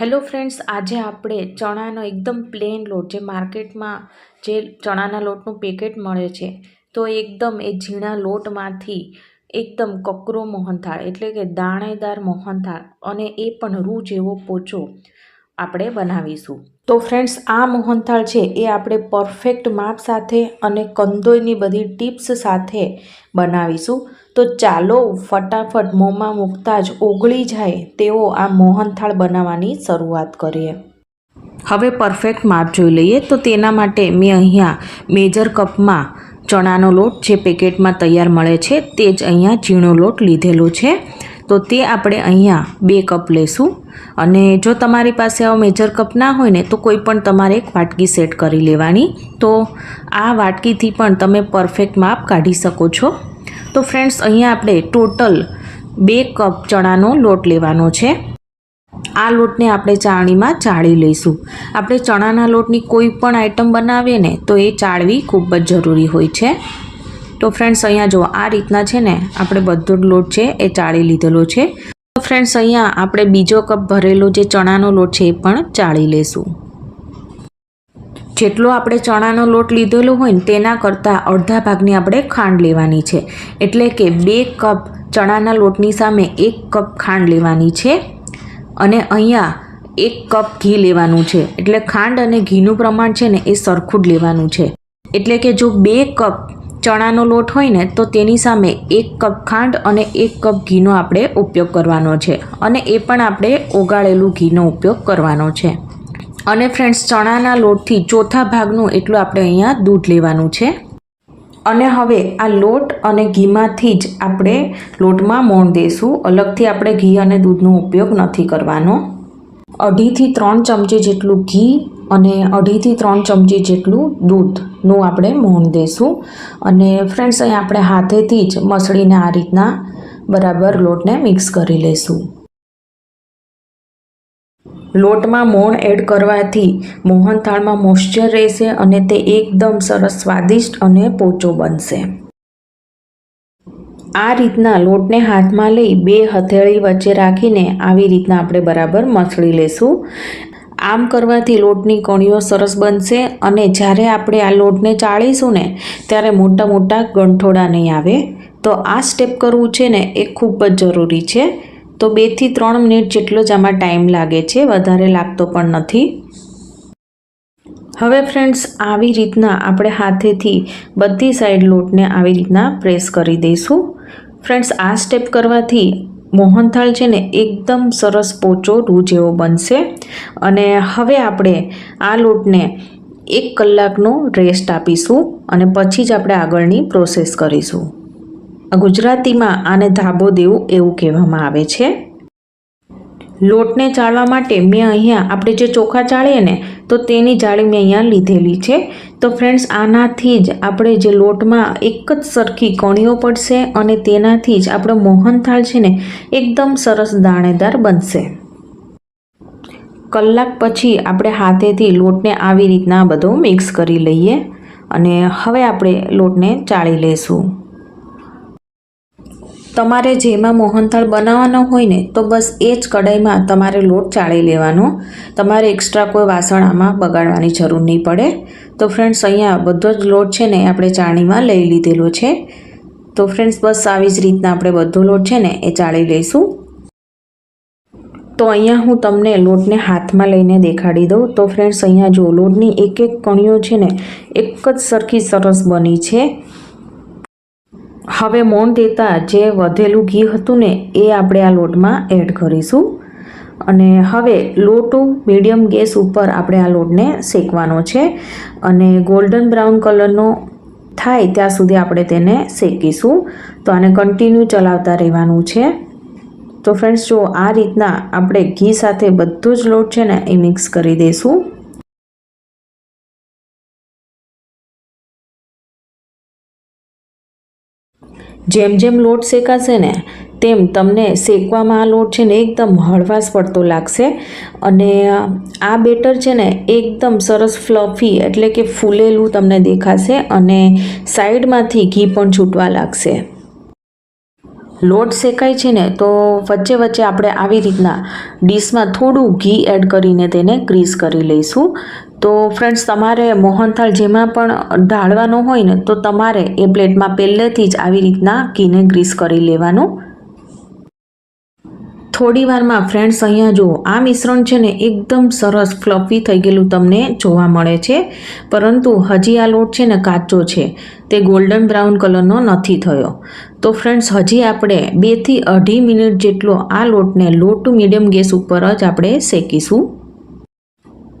Hello friends, આજે આપણે ચણાનો એકદમ પ્લેન લોટ, જે માર્કેટમાં જે ચણાના લોટનું પેકેટ મળે છે, તો એકદમ એ ઝીણા લોટમાંથી એકદમ કકરો મોહનથાળ, એટલે કે દાણેદાર મોહનથાળ અને એ પણ રૂ જેવો પોચો આપણે બનાવીશું. તો ફ્રેન્ડ્સ આ મોહનથાળ છે એ આપણે પરફેક્ટ માપ સાથે અને કંદોઈની બધી ટિપ્સ સાથે બનાવીશું. તો ચાલો ફટાફટ મોંમાં મૂકતા જ ઓગળી જાય તેવો આ મોહનથાળ બનાવવાની શરૂઆત કરીએ. હવે પરફેક્ટ માપ જોઈ લઈએ. તો તેના માટે મેં અહીંયા મેજર કપમાં ચણાનો લોટ જે પેકેટમાં તૈયાર મળે છે તે જ અહીંયા ઝીણો લોટ લીધેલો છે. તો તે આપણે અહીંયા બે કપ લેશું. અને જો તમારી પાસે આવો મેજર કપ ના હોય ને, તો કોઈ પણ તમારે એક વાટકી સેટ કરી લેવાની. તો આ વાટકીથી પણ તમે પરફેક્ટ માપ કાઢી શકો છો. તો ફ્રેન્ડ્સ અહીંયા આપણે ટોટલ બે કપ ચણાનો લોટ લેવાનો છે. આ લોટને આપણે ચાળણીમાં ચાળી લઈશું. આપણે ચણાના લોટની કોઈ પણ આઈટમ બનાવીએ ને, તો એ ચાળવી ખૂબ જ જરૂરી હોય છે. તો ફ્રેન્ડ્સ અહીંયા જો આ રીતના છે ને, આપણે બધો લોટ છે એ ચાળી લીધેલો છે. ફ્રેન્ડ્સ અહીંયા આપણે બીજો કપ ભરેલો જે ચણાનો લોટ છે એ પણ ચાળી લેશું. જેટલો આપણે ચણાનો લોટ લીધેલો હોય ને તેના કરતાં અડધા ભાગની આપણે ખાંડ લેવાની છે. એટલે કે બે કપ ચણાના લોટની સામે એક કપ ખાંડ લેવાની છે અને અહીંયા એક કપ ઘી લેવાનું છે. એટલે ખાંડ અને ઘીનું પ્રમાણ છે ને એ સરખું જ લેવાનું છે. એટલે કે જો બે કપ ચણાનો લોટ હોય ને, તો તેની સામે એક કપ ખાંડ અને એક કપ ઘીનો આપણે ઉપયોગ કરવાનો છે. અને એ પણ આપણે ઓગાળેલું ઘીનો ઉપયોગ કરવાનો છે. અને ફ્રેન્ડ્સ ચણાના લોટથી ચોથા ભાગનું એટલું આપણે અહીંયા દૂધ લેવાનું છે. અને હવે આ લોટ અને ઘીમાંથી જ આપણે લોટમાં મોણ દઈશું અલગથી આપણે ઘી અને દૂધનો ઉપયોગ નથી કરવાનો. અઢીથી ત્રણ ચમચી જેટલું ઘી અને અઢીથી ત્રણ ચમચી જેટલું દૂધનું આપણે મોણ દઈશું અને ફ્રેન્ડ્સ અહીં આપણે હાથેથી જ મસળીને આ રીતના બરાબર લોટને મિક્સ કરી લઈશું લોટમાં મોણ એડ કરવાથી મોહનથાળમાં મોઇશ્ચર રહેશે અને તે એકદમ સરસ સ્વાદિષ્ટ અને પોચો બનશે. આ રીતના લોટને હાથમાં લઈ બે હથેળી વચ્ચે રાખીને આવી રીતના આપણે બરાબર મસળી લેશું. આમ કરવાથી લોટની કણીઓ સરસ બનશે અને જ્યારે આપણે આ લોટને ચાળીશું ને, ત્યારે મોટા મોટા ગંઠોડા નહીં આવે. તો આ સ્ટેપ કરવું છે ને, એ ખૂબ જ જરૂરી છે. તો બેથી ત્રણ મિનિટ જેટલો જ આમાં ટાઈમ લાગે છે, વધારે લાગતો પણ નથી. હવે ફ્રેન્ડ્સ આવી રીતના આપણે હાથેથી બધી સાઈડ લોટને આવી રીતના પ્રેસ કરી દઈશું. ફ્રેન્ડ્સ આ સ્ટેપ કરવાથી મોહનથાળ છે ને એકદમ સરસ પોચો રૂ જેવો બનશે. અને હવે આપણે આ લોટને એક કલાકનો રેસ્ટ આપીશું અને પછી જ આપણે આગળની પ્રોસેસ કરીશું. ગુજરાતીમાં આને ધાબો દેવું એવું કહેવામાં આવે છે. લોટને ચાળવા માટે મેં અહીંયા આપણે જે ચોખા ચાળીએ ને, તો તેની જાળી મેં અહીંયા લીધેલી છે. તો ફ્રેન્ડ્સ, આનાથી જ આપણે જે લોટમાં એક જ સરખી કણીઓ પડશે અને તેનાથી જ આપણો મોહનથાળ છે ને, એકદમ સરસ દાણેદાર બનશે. કલાક પછી આપણે હાથેથી લોટને આવી રીતના બધો મિક્સ કરી લઈએ અને હવે આપણે લોટને ચાળી લઈશું. તમારે જેમાં મોહનથાળ બનાવવાનો હોય ને, તો બસ એ જ કઢાઈમાં તમારે લોટ ચાળી લેવાનો. તમારે એક્સ્ટ્રા કોઈ વાસણ આમાં બગાડવાની જરૂર નહીં પડે. તો ફ્રેન્ડ્સ અહીંયા બધો જ લોટ છે ને, આપણે ચાણીમાં લઈ લીધેલો છે. તો ફ્રેન્ડ્સ બસ આવી જ રીતના આપણે બધો લોટ છે ને, એ ચાળી લઈશું. તો અહીંયા હું તમને લોટને હાથમાં લઈને દેખાડી દઉં. તો ફ્રેન્ડ્સ અહીંયા જો લોટની એક એક કણીઓ છે ને, એક જ સરખી સરસ બની છે. હવે મોણ દેતા જે વધેલું ઘી હતું ને, એ આપણે આ લોટમાં એડ કરીશું. અને હવે લોટ મીડિયમ ગેસ ઉપર આપણે આ લોટને શેકવાનો છે. અને ગોલ્ડન બ્રાઉન કલરનો થાય ત્યાં સુધી આપણે તેને શેકીશું. તો આને કન્ટિન્યુ ચલાવતા રહેવાનું છે. તો ફ્રેન્ડ્સ જો આ રીતના આપણે ઘી સાથે બધો જ લોટ છે ને, એ મિક્સ કરી દઈશું જેમ જેમ લોટ શેકાશે ને, તેમ તમને શેકવામાં આ લોટ છે ને એકદમ હળવાશ પડતો લાગશે. અને આ બેટર છે ને એકદમ સરસ ફ્લફી એટલે કે ફૂલેલું તમને દેખાશે અને સાઈડમાંથી ઘી પણ છૂટવા લાગશે. લોટ શેકાય છે ને, તો વચ્ચે વચ્ચે આપણે આવી રીતના ડીશમાં થોડું ઘી એડ કરીને તેને ગ્રીસ કરી લઈશું. તો ફ્રેન્ડ્સ તમારે મોહનથાળ જેમાં પણ ઢાળવાનો હોય ને, તો તમારે એ પ્લેટમાં પહેલેથી જ આવી રીતના ઘીને ગ્રીસ કરી લેવાનું. થોડી વારમાં ફ્રેન્ડ્સ અહીંયા જુઓ આ મિશ્રણ છે ને, એકદમ સરસ ફ્લફી થઈ ગયેલું તમને જોવા મળે છે. પરંતુ હજી આ લોટ છે ને કાચો છે, તે ગોલ્ડન બ્રાઉન કલરનો નથી થયો. તો ફ્રેન્ડ્સ હજી આપણે બેથી અઢી મિનિટ જેટલો આ લોટને લો ટુ મીડિયમ ગેસ ઉપર જ આપણે શેકીશું.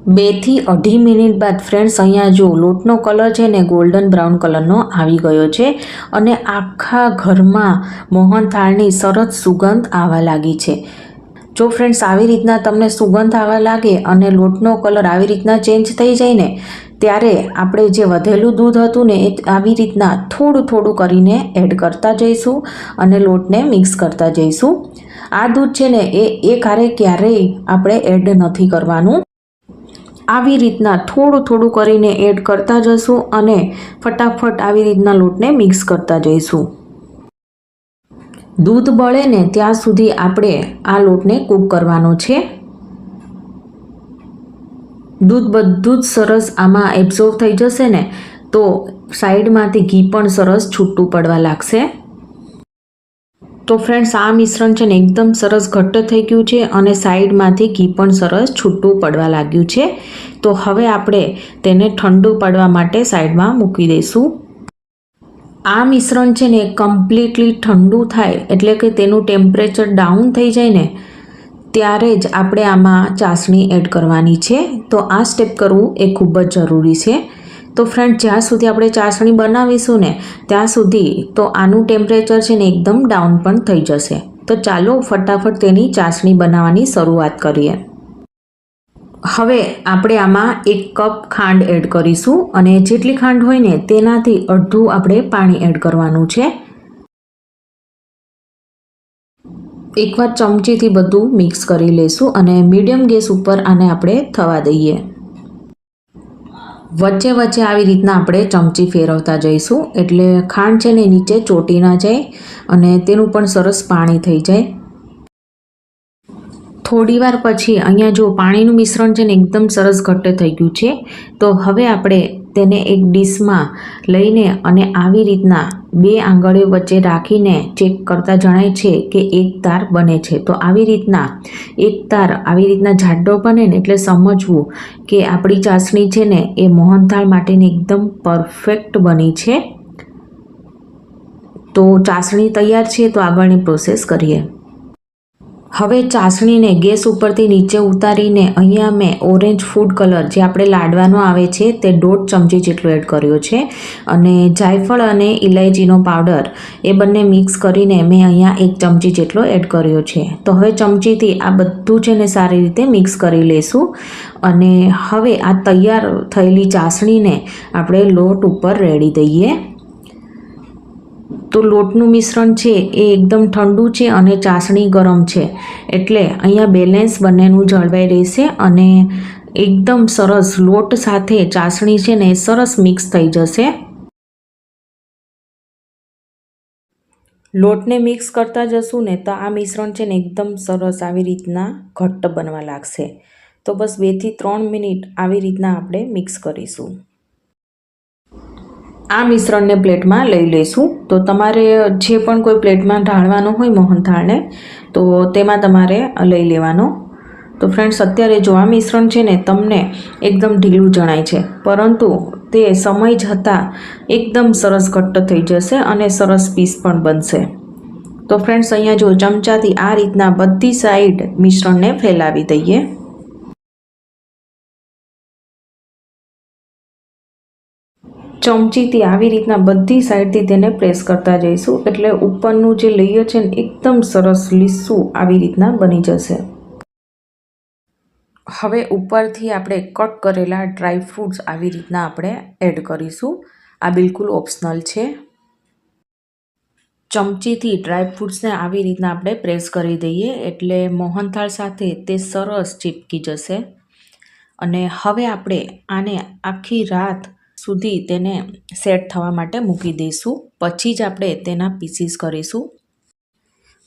બેથી અઢી મિનિટ બાદ ફ્રેન્ડ્સ અહીંયા જો લોટનો કલર છે ને ગોલ્ડન બ્રાઉન કલરનો આવી ગયો છે અને આખા ઘરમાં મોહનથાળની સરસ સુગંધ આવવા લાગી છે. જો ફ્રેન્ડ્સ આવી રીતના તમને સુગંધ આવવા લાગે અને લોટનો કલર આવી રીતના ચેન્જ થઈ જાય ને, ત્યારે આપણે જે વધેલું દૂધ હતું ને એ આવી રીતના થોડું થોડું કરીને એડ કરતા જઈશું અને લોટને મિક્સ કરતા જઈશું. આ દૂધ છે ને એ એ ક્યારે ક્યારેય આપણે એડ નથી કરવાનું. આવી રીતના થોડું થોડું કરીને એડ કરતા જશું અને ફટાફટ આવી રીતના લોટને મિક્સ કરતા જઈશું. દૂધ બળે ને ત્યાં સુધી આપણે આ લોટને કૂક કરવાનો છે. દૂધ બધું જ સરસ આમાં એબ્ઝોર્વ થઈ જશે ને, તો સાઈડમાંથી ઘી પણ સરસ છૂટું પડવા લાગશે. તો ફ્રેન્ડ્સ આ મિશ્રણ છે ને એકદમ સરસ ઘટ્ટ થઈ ગયું છે અને સાઈડમાંથી ઘી પણ સરસ છૂટું પડવા લાગ્યું છે. તો હવે આપણે તેને ઠંડુ પડવા માટે સાઈડમાં મૂકી દઈશું. આ મિશ્રણ છે ને કમ્પ્લીટલી ઠંડુ થાય એટલે કે તેનું ટેમ્પરેચર ડાઉન થઈ જાય ને, ત્યારે જ આપણે આમાં ચાસણી એડ કરવાની છે. તો આ સ્ટેપ કરવું એ ખૂબ જ જરૂરી છે. તો ફ્રેન્ડ જ્યાં સુધી આપણે ચાસણી બનાવીશું ને, ત્યાં સુધી તો આનું ટેમ્પરેચર છે ને એકદમ ડાઉન પણ થઈ જશે. તો ચાલો ફટાફટ તેની ચાસણી બનાવવાની શરૂઆત કરીએ. હવે આપણે આમાં એક કપ ખાંડ એડ કરીશું અને જેટલી ખાંડ હોય ને તેનાથી અડધું આપણે પાણી એડ કરવાનું છે. એકવાર ચમચીથી બધું મિક્સ કરી લઈશું અને મીડિયમ ગેસ ઉપર આને આપણે થવા દઈએ. વચ્ચે વચ્ચે આવી રીતના આપણે ચમચી ફેરવતા જઈશું. એટલે ખાંડ છે ને નીચે ચોટી ના જાય અને તેનું પણ સરસ પાણી થઈ જાય. થોડીવાર પછી અહીંયા જો પાણીનું મિશ્રણ છે ને એકદમ સરસ ઘટ્ટ થઈ ગયું છે, તો હવે આપણે તેને એક ડીશમાં લઈને અને આવી રીતના બે આંગળીઓ વચ્ચે રાખીને ચેક કરતા જણાય છે કે એક તાર બને છે. તો આવી રીતના, એક તાર આવી રીતના જાડો બને ને એટલે સમજવું કે આપણી ચાસણી છે ને એ મોહનથાળ માટેની એકદમ પરફેક્ટ બની છે. તો ચાસણી તૈયાર છે તો આગળની પ્રોસેસ કરીએ. હવે ચાસણીને ગેસ ઉપરથી નીચે ઉતારીને અહીંયા મેં ઓરેન્જ ફૂડ કલર જે આપણે લાડવાનો આવે છે તે દોઢ ચમચી જેટલો એડ કર્યો છે. અને જાયફળ અને ઇલાયચીનો પાવડર એ બંને મિક્સ કરીને મેં અહીંયા એક ચમચી જેટલો એડ કર્યો છે. તો હવે ચમચીથી આ બધું છે ને સારી રીતે મિક્સ કરી લઈશું અને હવે આ તૈયાર થયેલી ચાસણીને આપણે લોટ ઉપર રેડી દઈએ. તો લોટનું મિશ્રણ છે એ એકદમ ઠંડુ છે અને ચાસણી ગરમ છે. એટલે અહીંયા બેલેન્સ બંનેનું જળવાઈ રહેશે અને એકદમ સરસ લોટ સાથે ચાસણી છે ને સરસ મિક્સ થઈ જશે. લોટને મિક્સ કરતા જશું ને તો આ મિશ્રણ છે ને એકદમ સરસ આવી રીતના ઘટ્ટ બનવા લાગશે. તો બસ બેથી ત્રણ મિનિટ આવી રીતના આપણે મિક્સ કરીશું. આ મિશ્રણને પ્લેટમાં લઈ લઈશું. તો તમારે જે પણ કોઈ પ્લેટમાં ઢાળવાનો હોય મોહનથાળને તો તેમાં તમારે લઈ લેવાનો. તો ફ્રેન્ડ્સ, અત્યારે જો આ મિશ્રણ છે ને, તમને એકદમ ઢીલું જણાય છે. પરંતુ તે સમય જતાં એકદમ સરસ ઘટ્ટ થઈ જશે અને સરસ પીસ પણ બનશે. તો ફ્રેન્ડ્સ, અહીંયા જો ચમચાથી આ રીતના બધી સાઈડ મિશ્રણને ફેલાવી દઈએ. ચમચીથી આવી રીતના બધી સાઈડથી તેને પ્રેસ કરતા જઈશું. એટલે ઉપરનું જે લેયર છે ને, એકદમ સરસ લીસું આવી રીતના બની જશે. હવે ઉપરથી આપણે કટ કરેલા ડ્રાય ફ્રૂટ્સ આવી રીતના આપણે એડ કરીશું. આ બિલકુલ ઓપ્શનલ છે. ચમચીથી ડ્રાય ફ્રૂટ્સને આવી રીતના આપણે પ્રેસ કરી દઈએ, એટલે મોહનથાળ સાથે તે સરસ ચીપકી જશે. અને હવે આપણે આને આખી રાત સુધી તેને સેટ થવા માટે મૂકી દઈશું. પછી જ આપણે તેના પીસીસ કરીશું.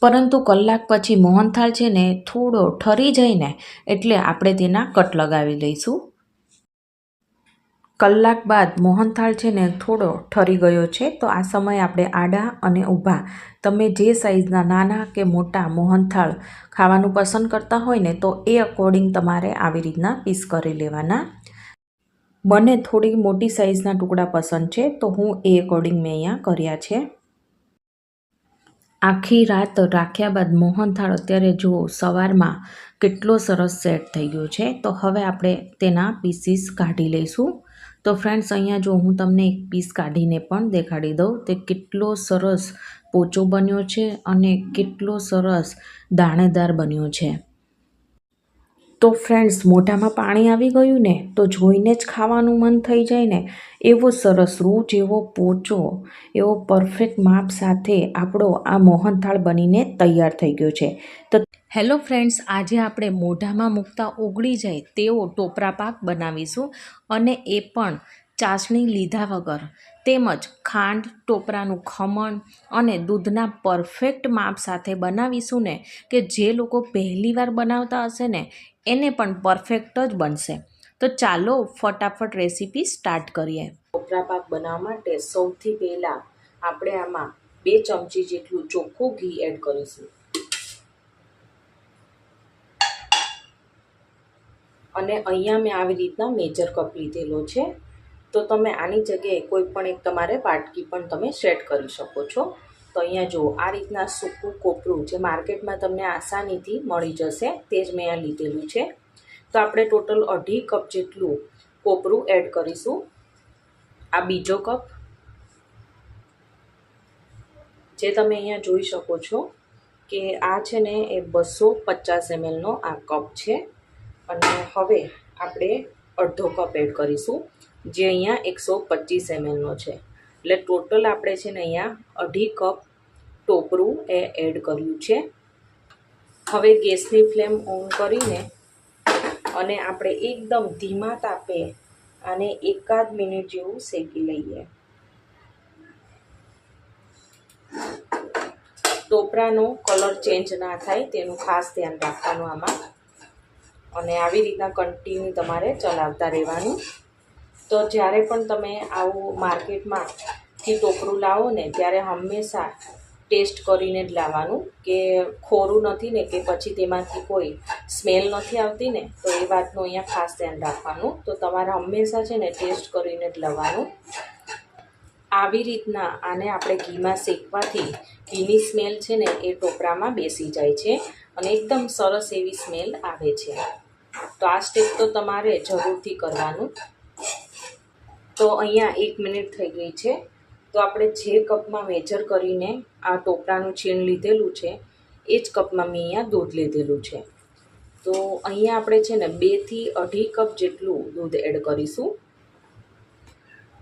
પરંતુ કલાક પછી મોહનથાળ છે ને થોડો ઠરી જઈને એટલે આપણે તેના કટ લગાવી લઈશું કલાક બાદ મોહનથાળ છે ને થોડો ઠરી ગયો છે, તો આ સમયે આપણે આડા અને ઊભા, તમે જે સાઈઝના નાના કે મોટા મોહનથાળ ખાવાનું પસંદ કરતા હોય ને, તો એ અકોર્ડિંગ તમારે આવી રીતના પીસ કરી લેવાના. મને થોડી મોટી સાઈઝના ટુકડા પસંદ છે, તો હું એ અકોર્ડિંગ મેં અહીંયા કર્યા છે. આખી રાત રાખ્યા બાદ મોહનથાળ અત્યારે જો સવારમાં કેટલો સરસ સેટ થઈ ગયો છે, તો હવે આપણે તેના પીસીસ કાઢી લઈશું. તો ફ્રેન્ડ્સ અહીંયા જો હું તમને એક પીસ કાઢીને પણ દેખાડી દઉં, તે કેટલો સરસ પોચો બન્યો છે અને કેટલો સરસ દાણેદાર બન્યો છે. તો ફ્રેન્ડ્સ મોઢામાં પાણી આવી ગયું ને, તો જોઈને જ ખાવાનું મન થઈ જાય ને. એવો સરસ રૂ જેવો પોચો, એવો પરફેક્ટ માપ સાથે આપણો આ મોહનથાળ બનીને તૈયાર થઈ ગયો છે. તો હેલો ફ્રેન્ડ્સ આજે આપણે મોઢામાં મૂકતા ઓગળી જાય તેવો ટોપરા પાક બનાવીશું અને એ પણ ચાસણી લીધા વગર. તેમજ ખાંડ, ટોપરાનું ખમણ અને દૂધના પરફેક્ટ માપ સાથે બનાવીશું ને કે જે લોકો પહેલીવાર બનાવતા હશે ને, એને પણ પરફેક્ટ જ બનશે. તો ચાલો ફટાફટ રેસીપી સ્ટાર્ટ કરીએ. ટોપરા પાક બનાવવા માટે સૌથી પહેલાં આપણે આમાં બે ચમચી જેટલું ચોખ્ખું ઘી એડ કરીશું. અને અહીંયા મેં આવી રીતના મેજર કપ લીધેલો છે. તો તમે આની જગ્યાએ કોઈ પણ એક તમારે વાટકી પણ તમે સેટ કરી શકો છો. તો અહીંયા જુઓ, આ રીતના સૂકું કોપરું જે માર્કેટમાં તમને આસાનીથી મળી જશે, તે જ મેં આ લીધેલું છે. તો આપણે ટોટલ અઢી કપ જેટલું કોપરું એડ કરીશું. આ બીજો કપ, જે તમે અહીંયા જોઈ શકો છો કે આ છે ને એ બસો પચાસ એમએલનો આ કપ છે. અને હવે આપણે અડધો કપ એડ કરીશું. જે અહીંયા એકસો પચીસ એમએલનો છે. એટલે ટોટલ આપણે છે ને અહીંયા અઢી કપ ટોપરું એ એડ કર્યું છે. હવે ગેસની ફ્લેમ ઓન કરીને અને આપણે એકદમ ધીમા તાપે આને એકાદ મિનિટ જેવું શેકી લઈએ. ટોપરાનો કલર ચેન્જ ના થાય તેનું ખાસ ધ્યાન રાખવાનું આમાં. અને આવી રીતના કન્ટિન્યુ તમારે ચલાવતા રહેવાનું. તો જ્યારે પણ તમે આવું માર્કેટમાંથી ટોપરું લાવો ને, ત્યારે હંમેશા ટેસ્ટ કરીને જ લાવવાનું કે ખોરું નથી ને કે પછી તેમાંથી કોઈ સ્મેલ નથી આવતી ને, તો એ વાતનું અહીંયા ખાસ ધ્યાન રાખવાનું. તો તમારે હંમેશા છે ને ટેસ્ટ કરીને જ લાવવાનું. આવી રીતના આને આપણે ઘીમાં શેકવાથી ઘીની સ્મેલ છે ને એ ટોપરામાં બેસી જાય છે અને એકદમ સરસ એવી સ્મેલ આવે છે. તો આ સ્ટેપ તો તમારે જરૂરથી કરવાનું. તો અહીંયા એક મિનિટ થઈ ગઈ છે. તો આપણે જે કપમાં મેજર કરીને આ ટોપરાનું છીણ લીધેલું છે, એ જ કપમાં મેં અહીંયા દૂધ લીધેલું છે. તો અહીંયા આપણે છે ને બેથી અઢી કપ જેટલું દૂધ એડ કરીશું.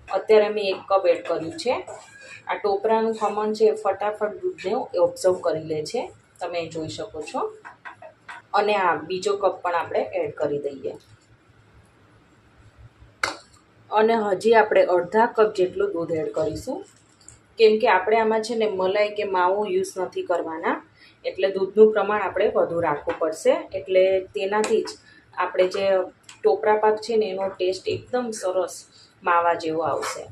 અત્યારે મેં એક કપ એડ કર્યું છે. આ ટોપરાનું ખમણ છે ફટાફટ દૂધને ઓબ્ઝર્વ કરી લે છે. તમે જોઈ શકો છો. અને આ બીજો કપ પણ આપણે એડ કરી દઈએ. અને હજી આપણે અડધા કપ જેટલું દૂધ એડ કરીશું. કેમ કે આપણે આમાં છે ને મલાઈ કે માવો યુઝ નથી કરવાના. એટલે દૂધનું પ્રમાણ આપણે વધુ રાખવું પડશે. એટલે તેનાથી જ આપણે જે ટોપરા પાક છે ને એનો ટેસ્ટ એકદમ સરસ માવા જેવો આવશે.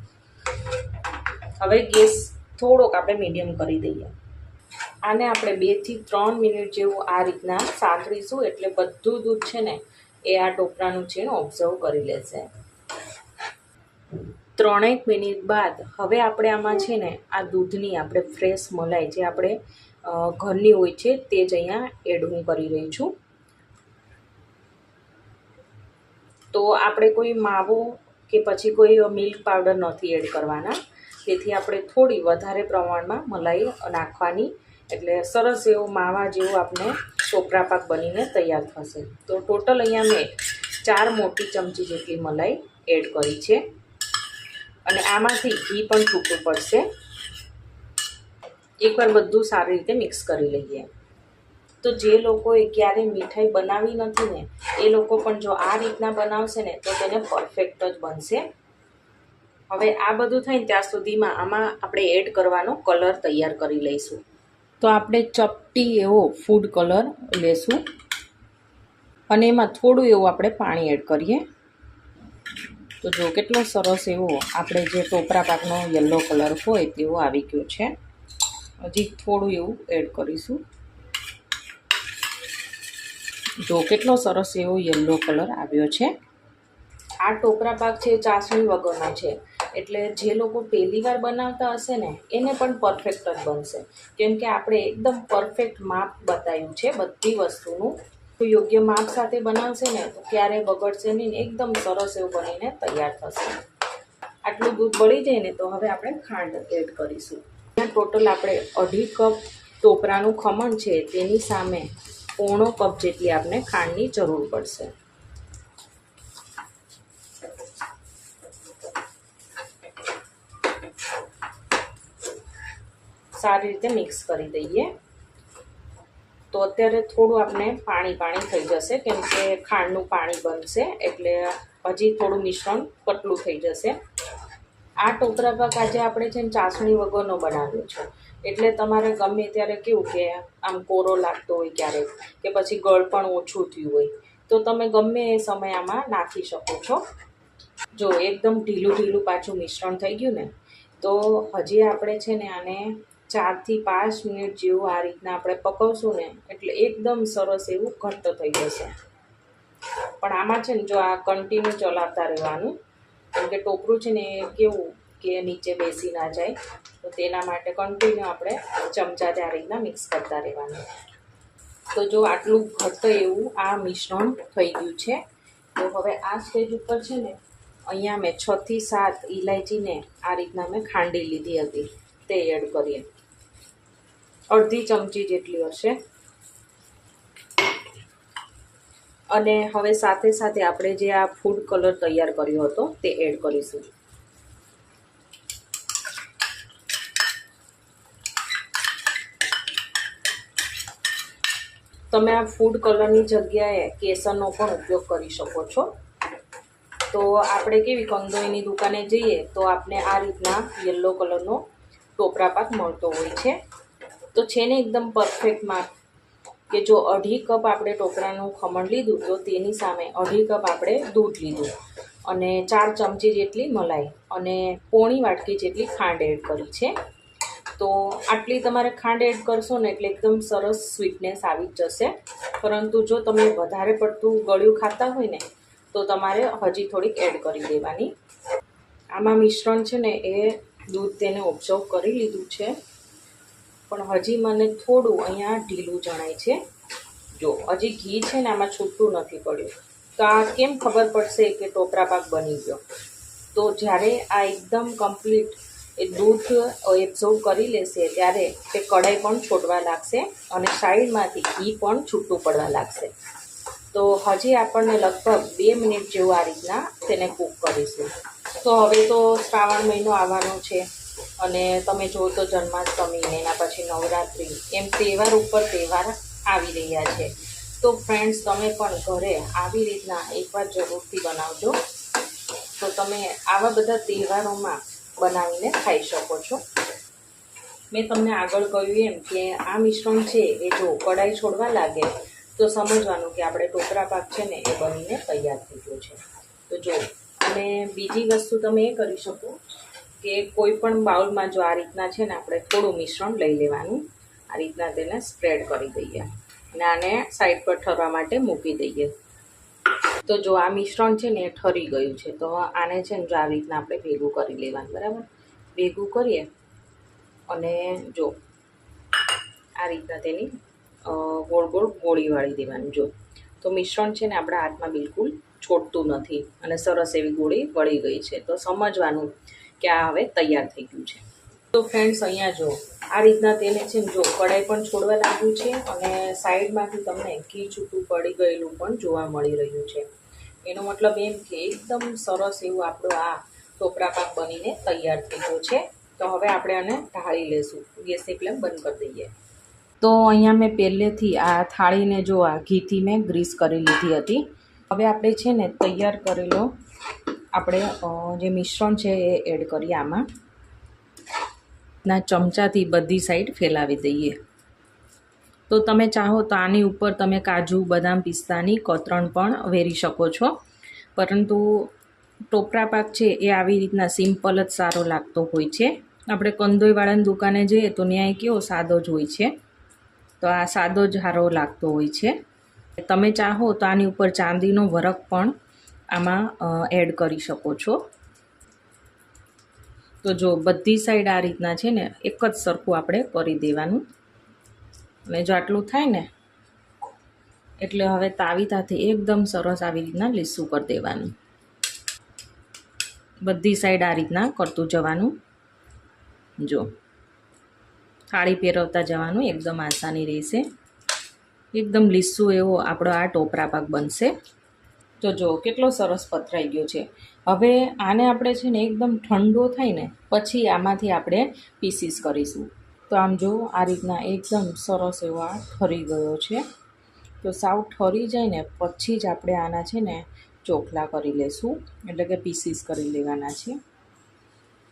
હવે ગેસ થોડોક આપણે મીડિયમ કરી દઈએ. આને આપણે બેથી ત્રણ મિનિટ જેવું આ રીતના સાંકળીશું. એટલે બધું દૂધ છે ને એ આ ટોપરાનું છે ઓબ્ઝર્વ કરી લેશે. ત્રણેક મિનિટ બાદ હવે આપણે આમાં છે ને આ દૂધની આપણે ફ્રેશ મલાઈ જે આપણે ઘરની હોય છે તે જ અહીંયા એડ હું કરી રહી છું. તો આપણે કોઈ માવો કે પછી કોઈ મિલ્ક પાવડર નથી એડ કરવાના. તેથી આપણે થોડી વધારે પ્રમાણમાં મલાઈ નાખવાની. એટલે સરસ એવો માવા જેવો આપણે ચોપરા પાક બનીને તૈયાર થશે. તો ટોટલ અહીંયા મેં ચાર મોટી ચમચી જેટલી મલાઈ એડ કરી છે. અને આમાંથી ઘી પણ છૂટું પડશે. એકવાર બધું સારી રીતે મિક્સ કરી લઈએ. તો જે લોકોએ ક્યારેય મીઠાઈ બનાવી નથી ને, એ લોકો પણ જો આ રીતના બનાવશે ને, તો તેને પરફેક્ટ જ બનશે. હવે આ બધું થાય ત્યાં સુધીમાં આમાં આપણે એડ કરવાનો કલર તૈયાર કરી લઈશું. તો આપણે ચપટી એવો ફૂડ કલર લેશું. અને એમાં થોડું એવું આપણે પાણી એડ કરીએ. તો જો કેટલો સરસ એવો આપણે જે ટોપરા પાકનો યલો કલર હોય તેવો આવી ગયો છે. હજી થોડું એવું એડ કરીશું. જો કેટલો સરસ એવો યલો કલર આવ્યો છે. આ ટોપરા પાક છે ચાસણી વગરનો છે. એટલે જે લોકો પહેલીવાર બનાવતા હશે ને, એને પણ પરફેક્ટ જ બનશે. કેમ કે આપણે એકદમ પરફેક્ટ માપ બતાવ્યું છે બધી વસ્તુનું. યોગ્ય માપ સાથે બનાવશે ને, તો ક્યારેય બગડશે નહીં એકદમ સરસ એવું બનીને તૈયાર થશે. આટલું દૂધ બળી જાય ને તો હવે આપણે ખાંડ એડ કરીશું. ટોટલ આપણે અઢી કપ ટોપરાનું ખમણ છે, તેની સામે પોણો કપ જેટલી આપણે ખાંડની જરૂર પડશે. સારી રીતે મિક્સ કરી દઈએ. તો અત્યારે થોડું આપણે પાણી પાણી થઈ જશે, કેમ કે ખાંડનું પાણી બનશે, એટલે હજી થોડું મિશ્રણ પતલું થઈ જશે. આ ટોપરા પાક આજે આપણે છે ને ચાસણી વગરનો બનાવ્યો છે. એટલે તમારે ગમે ત્યારે કેવું કે આમ કોરો લાગતો હોય ક્યારેક, કે પછી ગળ પણ ઓછું થયું હોય, તો તમે ગમે એ સમય આમાં નાખી શકો છો. જો એકદમ ઢીલું ઢીલું પાછું મિશ્રણ થઈ ગયું ને, તો હજી આપણે છે ને આને ચારથી પાંચ મિનિટ જેવું આ રીતના આપણે પકવશું ને, એટલે એકદમ સરસ એવું ઘટ્ટ થઈ જશે. પણ આમાં છે ને જો આ કન્ટિન્યુ ચલાવતા રહેવાનું, કેમ કે ટોપરું છે ને એ કેવું કે નીચે બેસી ના જાય, તો તેના માટે કન્ટિન્યુ આપણે ચમચાથી આ રીતના મિક્સ કરતા રહેવાનું. તો જો આટલું ઘટ્ટ એવું આ મિશ્રણ થઈ ગયું છે, તો હવે આ સ્ટેજ ઉપર છે ને, અહીંયા મેં છથી સાત ઇલાયચીને આ રીતના મેં ખાંડી લીધી હતી, તે એડ કરીએ. અડધી ચમચી જેટલી હશે. અને હવે સાથે સાથે આપણે જે આ ફૂડ કલર તૈયાર કર્યો હતો તે એડ કરીશું. તમે આ ફૂડ કલરની જગ્યાએ કેસરનો પણ ઉપયોગ કરી શકો છો. તો આપણે કેવી કંદોઈની દુકાને જઈએ તો આપણે આ રીતના યલો કલરનો ટોપરા પાક મળતો હોય છે. તો છે ને એકદમ પરફેક્ટ માપ કે જો અઢી કપ આપણે ટોપરાનું ખમણ લીધું, તો તેની સામે અઢી કપ આપણે દૂધ લીધું. અને ચાર ચમચી જેટલી મલાઈ અને પોણી વાટકી જેટલી ખાંડ એડ કરી છે. તો આટલી તમારે ખાંડ એડ કરશો ને એટલે એકદમ સરસ સ્વીટનેસ આવી જશે. પરંતુ જો તમે વધારે પડતું ગળ્યું ખાતા હોય ને, તો તમારે હજી થોડીક એડ કરી દેવાની. આમાં મિશ્રણ છે ને એ દૂધ તેને ઓબ્ઝર્વ કરી લીધું છે. પણ હજી મને થોડું અહીંયા ઢીલું જણાય છે. જો, હજી ઘી છે ને આમાં છૂટું નથી પડ્યું. તો આ કેમ ખબર પડશે કે ટોપરા પાક બની ગયો? તો જ્યારે આ એકદમ કમ્પ્લીટ એ દૂધ એબ્ઝોર્વ કરી લેશે, ત્યારે તે કઢાઈ પણ છોડવા લાગશે અને સાઈડમાંથી ઘી પણ છૂટું પડવા લાગશે. તો હજી આપણને લગભગ બે મિનિટ જેવું આ રીતના તેને કૂક કરીશું. તો હવે તો શ્રાવણ મહિનો આવવાનો છે. અને તમે જુઓ તો જન્માષ્ટમી એના પછી નવરાત્રિ, એમ તહેવાર ઉપર તહેવાર આવી રહ્યા છે. તો ફ્રેન્ડ્સ તમે પણ ઘરે આવી રીતના એકવાર જરૂરથી બનાવજો. તો તમે આવા બધા તહેવારોમાં બનાવીને ખાઈ શકો છો. મેં તમને આગળ કહ્યું એમ કે આ મિશ્રણ છે એ જો કઢાઈ છોડવા લાગે, તો સમજવાનું કે આપણે ટોપરા પાક છે ને એ બનીને તૈયાર થઈ ગયો છે. તો જો, અને બીજી વસ્તુ તમે એ કરી શકો કે કોઈ પણ બાઉલમાં જો આ રીતના છે ને આપણે થોડું મિશ્રણ લઈ લેવાનું, આ રીતના તેને સ્પ્રેડ કરી દઈએ અને આને સાઈડ પર ઠરવા માટે મૂકી દઈએ. તો જો આ મિશ્રણ છે ને એ ઠરી ગયું છે, તો આને છે ને જો આ રીતના આપણે ભેગું કરી લેવાનું, બરાબર? ભેગું કરીએ અને જો આ રીતના તેની ગોળ ગોળ ગોળી વાળી દેવાનું, જો. તો મિશ્રણ છે ને આપણા હાથમાં બિલકુલ છોડતું નથી અને સરસ એવી ગોળી વળી ગઈ છે. તો સમજવાનું કે આ હવે તૈયાર થઈ ગયું છે. તો ફ્રેન્ડ્સ અહીંયા જો, આ રીતના તેને છે જો કઢાઈ પણ છોડવા લાગ્યું છે અને સાઈડમાંથી તમને ઘી છૂટું પડી ગયેલું પણ જોવા મળી રહ્યું છે. એનો મતલબ એમ કે એકદમ સરસ એવું આપણું આ ટોપરા પાક બનીને તૈયાર થઈ ગયો છે. તો હવે આપણે આને ઢાળી લેશું. ગેસની ફ્લેમ બંધ કરી દઈએ. તો અહીંયા મેં પહેલેથી આ થાળીને જો આ ઘીથી મેં ગ્રીસ કરી લીધી હતી. હવે આપણે છે ને તૈયાર કરેલો આપણે જે મિશ્રણ છે એ એડ કરીએ આમાં. ના, ચમચાથી બધી સાઈડ ફેલાવી દઈએ. તો તમે ચાહો તો આની ઉપર તમે કાજુ, બદામ, પિસ્તાની, કોતરણ પણ વેરી શકો છો. પરંતુ ટોપરા પાક છે એ આવી રીતના સિમ્પલ જ સારો લાગતો હોય છે. આપણે કંદોઈવાળાની દુકાને જઈએ તો ન્યાય કેવો સાદો જ હોય છે. તો આ સાદો જ સારો લાગતો હોય છે. તમે ચાહો તો આની ઉપર ચાંદીનો વરખ પણ આમાં એડ કરી શકો છો. તો જો બધી સાઈડ આ રીતના છે ને, એક જ સરખું આપણે કરી દેવાનું. અને જો આટલું થાય ને, એટલે હવે તાવીતાથી એકદમ સરસ આવી રીતના લીસું કરી દેવાનું. બધી સાઈડ આ રીતના કરતું જવાનું. જો, થાળી પહેરવતા જવાનું એકદમ આસાની રહેશે. એકદમ લીસું એવો આપણો આ ટોપરા પાક બનશે. તો જો, કેટલો સરસ પથરાઈ ગયો છે. હવે આને આપણે છે ને એકદમ ઠંડો થાય ને, પછી આમાંથી આપણે પીસીસ કરીશું. તો આમ જો, આ રીતના એકદમ સરસ એવો આ ઠરી ગયો છે. તો સાવ ઠરી જાય ને, પછી જ આપણે આના છે ને ચોખલા કરી લેશું. એટલે કે પીસીસ કરી લેવાના છે.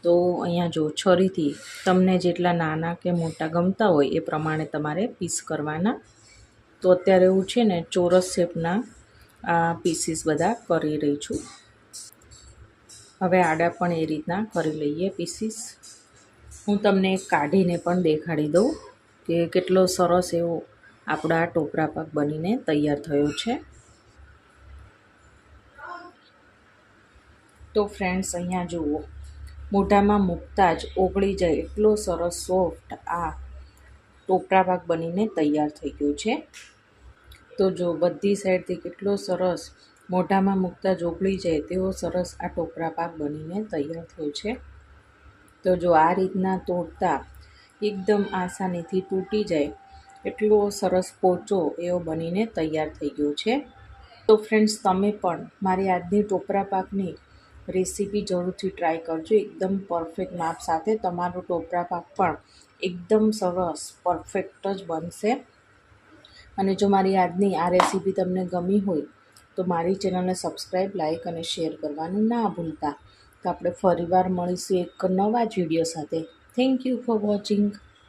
તો અહીંયા જો, છરીથી તમને જેટલા નાના કે મોટા ગમતા હોય એ પ્રમાણે તમારે પીસ કરવાના. તો અત્યારે એવું છે ને, ચોરસ શેપના આ પીસીસ બધા કરી રહી છું. હવે આડા પણ એ રીતના કરી લઈએ પીસીસ હું તમને કાઢીને પણ દેખાડી દઉં કે કેટલો સરસ એવો આપણા ટોપરા પાક બનીને તૈયાર થયો છે. તો ફ્રેન્ડ્સ અહીંયા જુઓ. મોઢામાં મૂકતા જ ઓગળી જાય એટલો સરસ સોફ્ટ આ ટોપરા પાક બનીને તૈયાર થઈ ગયો છે. તો જો બધી સાઈડથી કેટલો સરસ મોઢામાં મૂકતા જ જાય તેવો સરસ આ ટોપરા પાક બનીને તૈયાર થયો છે. તો જો આ રીતના તોડતા એકદમ આસાનીથી તૂટી જાય એટલો સરસ પોચો એવો બનીને તૈયાર થઈ ગયો છે. તો ફ્રેન્ડ્સ, તમે પણ મારી આજની ટોપરા પાકની રેસીપી જરૂરથી ટ્રાય કરજો. એકદમ પરફેક્ટ માપ સાથે તમારો ટોપરા પાક પણ એકદમ સરસ પરફેક્ટ જ બનશે. અને જો મારી આજની આ રેસીપી તમને ગમી હોય, તો મારી ચેનલને સબસ્ક્રાઈબ લાઇક અને શેર કરવાનું ના ભૂલતા. તો આપણે ફરીવાર મળીશું એક નવા જ વીડિયો સાથે. Thank you for watching.